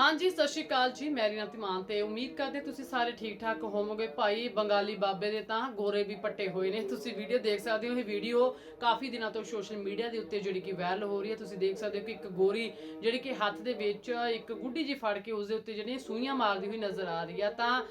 ਹਾਂਜੀ, ਸਤਿ ਸ਼੍ਰੀ ਅਕਾਲ ਜੀ। ਮੈਰੀ ਨਾਤੀ ਮਾਨ ਤੇ ਉਮੀਦ ਕਰਦੇ ਤੁਸੀਂ ਸਾਰੇ ਠੀਕ ਠਾਕ ਹੋਵੋਗੇ। ਭਾਈ ਬੰਗਾਲੀ ਬਾਬੇ ਦੇ ਤਾਂ ਗੋਰੇ ਵੀ ਪੱਟੇ ਹੋਏ ਨੇ। ਤੁਸੀਂ ਵੀਡੀਓ ਦੇਖ ਸਕਦੇ ਹੋ। ਇਹ ਵੀਡੀਓ ਕਾਫੀ ਦਿਨਾਂ ਤੋਂ ਸੋਸ਼ਲ ਮੀਡੀਆ ਦੇ ਉੱਤੇ ਜਿਹੜੀ ਕਿ ਵਾਇਰਲ ਹੋ ਰਹੀ ਹੈ। ਤੁਸੀਂ ਦੇਖ ਸਕਦੇ ਹੋ ਕਿ ਇੱਕ ਗੋਰੀ ਜਿਹੜੀ ਕਿ ਹੱਥ ਦੇ ਵਿੱਚ ਇੱਕ ਗੁੱਡੀ ਜੀ ਫੜ ਕੇ ਉਸ ਦੇ ਉੱਤੇ ਜਿਹੜੀਆਂ ਸੂਈਆਂ ਮਾਰਦੀ ਹੋਈ ਨਜ਼ਰ ਆ ਰਹੀ ਹੈ। ਤਾਂ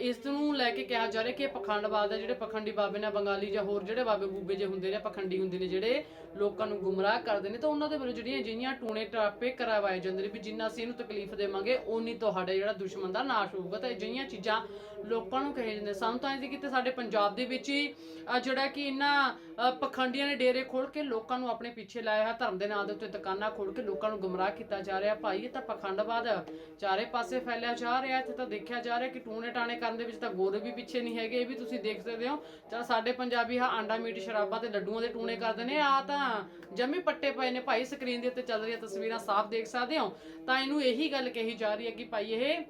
ਇਸ ਨੂੰ ਲੈ ਕੇ ਕਿਹਾ ਜਾ ਰਿਹਾ ਕਿ ਇਹ ਪਖੰਡਵਾਦ ਹੈ। ਜਿਹੜੇ ਪਖੰਡੀ ਬਾਬੇ ਨੇ ਬੰਗਾਲੀ ਜਾਂ ਹੋਰ ਜਿਹੜੇ ਬਾਬੇ ਬੂਬੇ ਜੇ ਹੁੰਦੇ ਨੇ, ਪਖੰਡੀ ਹੁੰਦੇ ਨੇ, ਜਿਹੜੇ ਲੋਕਾਂ ਨੂੰ ਗੁੰਮਰਾਹ ਕਰਦੇ ਨੇ, ਤਾਂ ਉਹਨਾਂ ਦੇ ਵੱਲੋਂ ਜਿਹੜੀਆਂ ਅਜਿਹੀਆਂ ਟੂਣੇ ਟਰਾਪੇ ਕਰਵਾਏ ਜਾਂਦੇ ਨੇ ਵੀ ਜਿੰਨਾ ਅਸੀਂ ਇਹਨੂੰ ਤਕਲੀਫ ਦੇਵਾਂਗੇ ਓਨੀ ਤੁਹਾਡੇ ਜਿਹੜਾ ਦੁਸ਼ਮਣ ਦਾ ਨਾਸ਼ ਹੋਊਗਾ ਤਾਂ ਅਜਿਹੀਆਂ ਚੀਜ਼ਾਂ ਲੋਕਾਂ ਨੂੰ ਕਹੇ ਜਾਂਦੇ ਸਾਨੂੰ। ਤਾਂ ਇਹ ਕਿ ਸਾਡੇ ਪੰਜਾਬ ਦੇ ਵਿੱਚ ਹੀ ਅਹ, ਜਿਹੜਾ ਕਿ ਇਹਨਾਂ ਪਖੰਡੀਆਂ ਨੇ ਡੇਰੇ ਖੋਲ ਕੇ ਲੋਕਾਂ ਨੂੰ ਆਪਣੇ ਪਿੱਛੇ ਲਾਇਆ ਹੈ ਧਰਮ ਦੇ ਨਾਂ ਦੇ ਉੱਤੇ ਦੁਕਾਨਾਂ ਖੋਲ ਕੇ ਲੋਕਾਂ ਨੂੰ ਗੁੰਮਰਾਹ ਕੀਤਾ ਜਾ ਰਿਹਾ। ਭਾਈ ਇਹ ਤਾਂ ਪਖੰਡਵਾਦ ਚਾਰੇ ਪਾਸੇ ਫੈਲਿਆ ਜਾ ਰਿਹਾ। ਇੱਥੇ ਤਾਂ ਦੇਖਿਆ ਜਾ ਰਿਹਾ ਕਿ ਟੂਣੇ ਟਾਣੇ ਕਰਨ ਦੇ ਵਿੱਚ ਤਾਂ ਗੋਰੇ ਵੀ ਪਿੱਛੇ ਨਹੀਂ ਹੈਗੇ ਇਹ ਵੀ ਤੁਸੀਂ ਦੇਖ ਸਕਦੇ ਹੋ। ਚਲ ਸਾਡੇ ਪੰਜਾਬੀ ਹਾਂ ਆਂਡਾ ਮੀਟ ਸ਼ਰਾਬਾਂ ਤੇ ਲੱਡੂਆਂ ਦੇ ਟੂਣੇ ਕਰਦੇ ਨੇ। ਆ ਤਾਂ ਜੰਮੀ ਪੱਟੇ ਪਏ ਨੇ। ਭਾਈ ਸਕਰੀਨ ਦੇ ਉੱਤੇ ਚੱਲ ਰਹੀਆਂ ਤਸਵੀਰਾਂ ਸਾਫ਼ ਦੇਖ ਸਕਦੇ ਹੋ। ਤਾਂ ਇਹਨੂੰ ਇਹੀ ਗੱਲ ਕਹੀ ਜਾ ਰਹੀ ਹੈ ਕਿ ਭਾਈ ਇਹ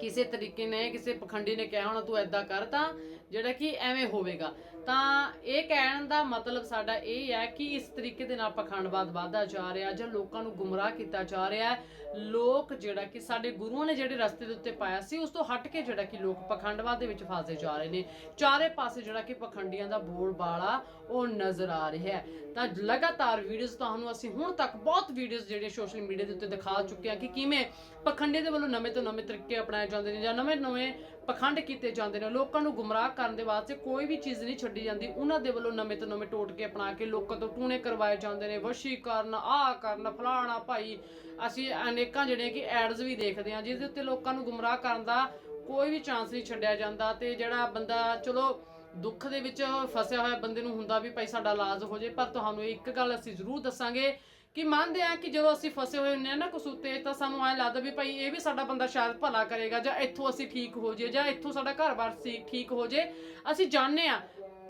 ਕਿਸੇ ਤਰੀਕੇ ਨੇ, ਕਿਸੇ ਪਖੰਡੀ ਨੇ ਕਿਹਾ ਹੋਣਾ, ਤੂੰ ਐਦਾਂ ਕਰ ਤਾਂ ਜਿਹੜਾ ਕਿ ਐਵੇਂ ਹੋਵੇਗਾ। ਤਾਂ ਇਹ ਕਹਿਣ ਦਾ ਮਤਲਬ ਸਾਡਾ ਇਹ ਹੈ ਕਿ ਇਸ ਤਰੀਕੇ ਦੇ ਨਾਲ ਪਖੰਡਵਾਦ ਵਧਦਾ ਜਾ ਰਿਹਾ, ਜਾਂ ਲੋਕਾਂ ਨੂੰ ਗੁੰਮਰਾਹ ਕੀਤਾ ਜਾ ਰਿਹਾ ਲੋਕ ਜਿਹੜਾ ਕਿ ਸਾਡੇ ਗੁਰੂਆਂ ਨੇ ਜਿਹੜੇ ਰਸਤੇ ਦੇ ਉੱਤੇ ਪਾਇਆ ਸੀ, ਉਸ ਤੋਂ ਹਟ ਕੇ ਜਿਹੜਾ ਕਿ ਲੋਕ ਪਖੰਡਵਾਦ ਦੇ ਵਿੱਚ ਫਸੇ ਜਾ ਰਹੇ ਨੇ। ਚਾਰੇ ਪਾਸੇ ਜਿਹੜਾ ਕਿ ਪਖੰਡੀਆਂ ਦਾ ਬੋਲ ਬਾਲਾ ਉਹ ਨਜ਼ਰ ਆ ਰਿਹਾ ਹੈ। ਤਾਂ ਲਗਾਤਾਰ ਵੀਡੀਓਜ਼ ਤੁਹਾਨੂੰ ਅਸੀਂ ਹੁਣ ਤੱਕ ਬਹੁਤ ਵੀਡੀਓਜ਼ ਜਿਹੜੇ ਸੋਸ਼ਲ ਮੀਡੀਆ ਦੇ ਉੱਤੇ ਦਿਖਾ ਚੁੱਕੇ ਹਾਂ ਕਿ ਕਿਵੇਂ ਪਖੰਡੇ ਦੇ ਵੱਲੋਂ ਨਵੇਂ ਤੋਂ ਨਵੇਂ ਤਰੀਕੇ ਆਪਣਾ ਅਪਣਾਏ ਜਾਂਦੇ ਨੇ ਜਾਂ ਨਵੇਂ ਨਵੇਂ ਪਖੰਡ ਕੀਤੇ ਜਾਂਦੇ ਨੇ, ਲੋਕਾਂ ਨੂੰ ਗੁੰਮਰਾਹ ਕਰਨ ਦੇ ਵਾਸਤੇ ਕੋਈ ਵੀ ਚੀਜ਼ ਨਹੀਂ ਛੱਡੀ ਜਾਂਦੀ। ਉਹਨਾਂ ਦੇ ਵੱਲੋਂ ਨਵੇਂ ਤੋਂ ਨਵੇਂ ਟੋਟਕੇ ਅਪਣਾ ਕੇ ਲੋਕਾਂ ਤੋਂ ਟੂਣੇ ਕਰਵਾਏ ਜਾਂਦੇ ਨੇ ਵਸ਼ੀਕਰਨ ਆਹ ਕਰਨ, ਫਲਾਣਾ ਭਾਈ। ਅਸੀਂ ਅਨੇਕਾਂ ਜਿਹੜੀਆਂ ਕਿ ਐਡਸ ਵੀ ਦੇਖਦੇ ਹਾਂ, ਜਿਹਦੇ ਉੱਤੇ ਲੋਕਾਂ ਨੂੰ ਗੁੰਮਰਾਹ ਕਰਨ ਦਾ ਕੋਈ ਵੀ ਚਾਂਸ ਨਹੀਂ ਛੱਡਿਆ ਜਾਂਦਾ ਤੇ ਜਿਹੜਾ ਬੰਦਾ, ਚਲੋ ਦੁੱਖ ਦੇ ਵਿੱਚ ਫਸਿਆ ਹੋਇਆ ਬੰਦੇ ਨੂੰ ਹੁੰਦਾ ਵੀ ਭਾਈ ਸਾਡਾ ਇਲਾਜ ਹੋ ਜੇ, ਪਰ ਤੁਹਾਨੂੰ ਇੱਕ ਗੱਲ ਅਸੀਂ ਜ਼ਰੂਰ ਦੱਸਾਂਗੇ ਕਿ ਮੰਨਦੇ ਆ ਕਿ ਜਦੋਂ ਅਸੀਂ ਫਸੇ ਹੋਏ ਹੁੰਦੇ ਆ ਨਾ ਕਸੂਤੇ ਤਾਂ ਸਾਨੂੰ ਐਂ ਲੱਗਦਾ ਵੀ ਭਾਈ ਇਹ ਵੀ ਸਾਡਾ ਬੰਦਾ ਸ਼ਾਇਦ ਭਲਾ ਕਰੇਗਾ ਜਾਂ ਇੱਥੋਂ ਅਸੀਂ ਠੀਕ ਹੋ ਜੇ ਜਾਂ ਇੱਥੋਂ ਸਾਡਾ ਘਰ-ਬਾਰ ਠੀਕ ਹੋ ਜੇ। ਅਸੀਂ ਜਾਣਦੇ ਆ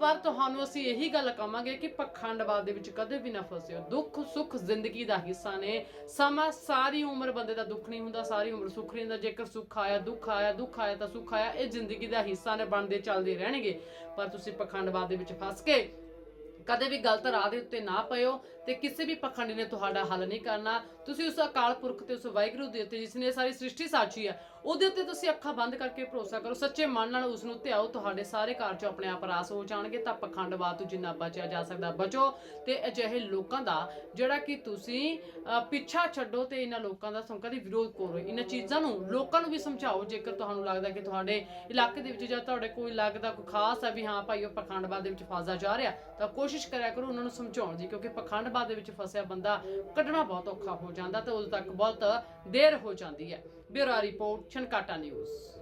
ਪਰ ਤੁਹਾਨੂੰ ਅਸੀਂ ਇਹੀ ਗੱਲ ਕਹਾਂਗੇ ਕਿ ਪਖੰਡਵਾਦ ਦੇ ਵਿੱਚ ਕਦੇ ਵੀ ਨਾ ਫਸਿਓ। ਦੁੱਖ, ਸੁੱਖ ਜ਼ਿੰਦਗੀ ਦਾ ਹਿੱਸਾ ਨੇ। ਸਮਾਂ ਸਾਰੀ ਉਮਰ ਬੰਦੇ ਦਾ ਦੁੱਖ ਨਹੀਂ ਹੁੰਦਾ, ਸਾਰੀ ਉਮਰ ਸੁੱਖ ਨਹੀਂ ਹੁੰਦਾ। ਜੇਕਰ ਸੁੱਖ ਆਇਆ, ਦੁੱਖ ਆਇਆ ਦੁੱਖ ਆਇਆ ਤਾਂ ਸੁੱਖ ਆਇਆ। ਇਹ ਜ਼ਿੰਦਗੀ ਦਾ ਹਿੱਸਾ ਨੇ, ਬਣਦੇ, ਚੱਲਦੇ ਰਹਿਣਗੇ। ਪਰ ਤੁਸੀਂ ਪਖੰਡਵਾਦ ਦੇ ਵਿੱਚ ਫਸ ਕੇ ਕਦੇ ਵੀ ਗਲਤ ਰਾਹ ਦੇ ਉੱਤੇ ਨਾ ਪਇਓ ਤੇ ਕਿਸੇ ਵੀ ਪਖੰਡੀ ਨੇ ਤੁਹਾਡਾ ਹੱਲ ਨਹੀਂ ਕਰਨਾ। ਤੁਸੀਂ ਉਸ ਅਕਾਲ ਪੁਰਖ ਤੇ ਉਸ ਵਾਹਿਗੁਰੂ ਦੇ ਉੱਤੇ, ਜਿਸ ਨੇ ਸਾਰੀ ਸ੍ਰਿਸ਼ਟੀ ਸਾਚੀ ਹੈ, ਉਹਦੇ ਉੱਤੇ ਤੁਸੀਂ ਅੱਖਾਂ ਬੰਦ ਕਰਕੇ ਭਰੋਸਾ ਕਰੋ, ਸੱਚੇ ਮਨ ਨਾਲ ਉਸ ਨੂੰ ਧਿਆਓ, ਤੁਹਾਡੇ ਸਾਰੇ ਕਾਰਜ ਆਪਣੇ ਆਪ ਰਾਸ ਹੋ ਜਾਣਗੇ, ਤਾਂ ਪਖੰਡਵਾਦ ਤੋਂ ਜਿੰਨਾ ਬਚਿਆ ਜਾ ਸਕਦਾ, ਬਚੋ। ਤੇ ਅਜਿਹੇ ਲੋਕਾਂ ਦਾ, ਜਿਹੜਾ ਕਿ ਤੁਸੀਂ ਪਿੱਛਾ ਛੱਡੋ ਤੇ ਇਹਨਾਂ ਲੋਕਾਂ ਦਾ ਸੰਕਾ ਦੀ ਵਿਰੋਧ ਕਰੋ। ਇਹਨਾਂ ਚੀਜ਼ਾਂ ਨੂੰ, ਲੋਕਾਂ ਨੂੰ ਵੀ ਸਮਝਾਓ, ਜੇਕਰ ਤੁਹਾਨੂੰ ਲੱਗਦਾ ਕਿ ਤੁਹਾਡੇ ਇਲਾਕੇ ਦੇ ਵਿੱਚ ਜਾਂ ਤੁਹਾਡੇ ਕੋਈ ਲੱਗਦਾ ਕੋਈ ਖਾਸ ਹੈ ਵੀ ਹਾਂ, ਭਾਈ ਉਹ ਪਖੰਡਵਾਦ ਦੇ ਵਿੱਚ ਫਸਦਾ ਜਾ ਰਿਹਾ, ਤਾਂ ਕੋਸ਼ਿਸ਼ ਕਰਿਆ ਕਰੋ ਉਹਨਾਂ ਨੂੰ ਸਮਝਾਉਣ ਦੀ, ਕਿਉਂਕਿ ਪਖੰਡਵਾਦ ਦੇ ਵਿੱਚ ਫਸਿਆ ਬੰਦਾ ਕੱਢਣਾ ਬਹੁਤ ਔਖਾ ਹੋ ਜਾਂਦਾ ਤੇ ਉਦੋਂ ਤੱਕ ਬਹੁਤ ਦੇਰ ਹੋ ਜਾਂਦੀ ਹੈ। Bureau report, Chhankata news.